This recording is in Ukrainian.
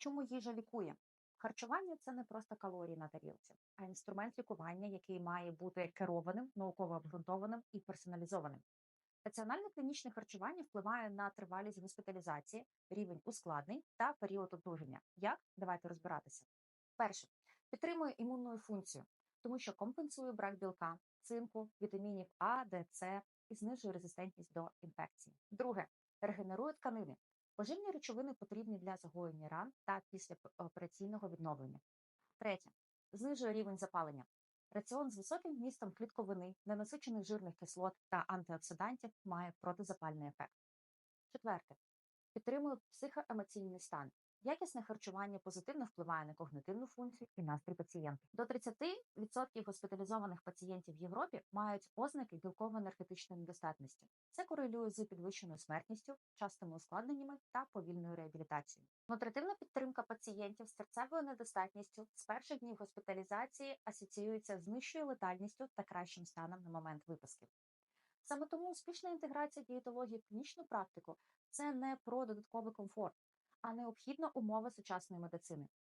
Чому їжа лікує? Харчування це не просто калорії на тарілці, а інструмент лікування, який має бути керованим, науково обґрунтованим і персоналізованим. Раціональне клінічне харчування впливає на тривалість госпіталізації, рівень ускладнень та період одужання. Як? Давайте розбиратися. Перше, підтримує імунну функцію, тому що компенсує брак білка, цинку, вітамінів А, Д, С і знижує резистентність до інфекцій. Друге, регенерує тканини. Поживні речовини потрібні для загоєння ран та післяопераційного відновлення. Третє. Знижує рівень запалення. Раціон з високим вмістом клітковини, ненасичених жирних кислот та антиоксидантів має протизапальний ефект. Четверте. Підтримує психоемоційний стан. Якісне харчування позитивно впливає на когнитивну функцію і настрій пацієнта. До 30% госпіталізованих пацієнтів в Європі мають ознаки білково-енергетичної недостатності. Це корелює з підвищеною смертністю, частими ускладненнями та повільною реабілітацією. Нутритивна підтримка пацієнтів з серцевою недостатністю з перших днів госпіталізації асоціюється з нижчою летальністю та кращим станом на момент виписки. Саме тому успішна інтеграція дієтології в клінічну практику це не про додатковий комфорт, а необхідна умова сучасної медицини.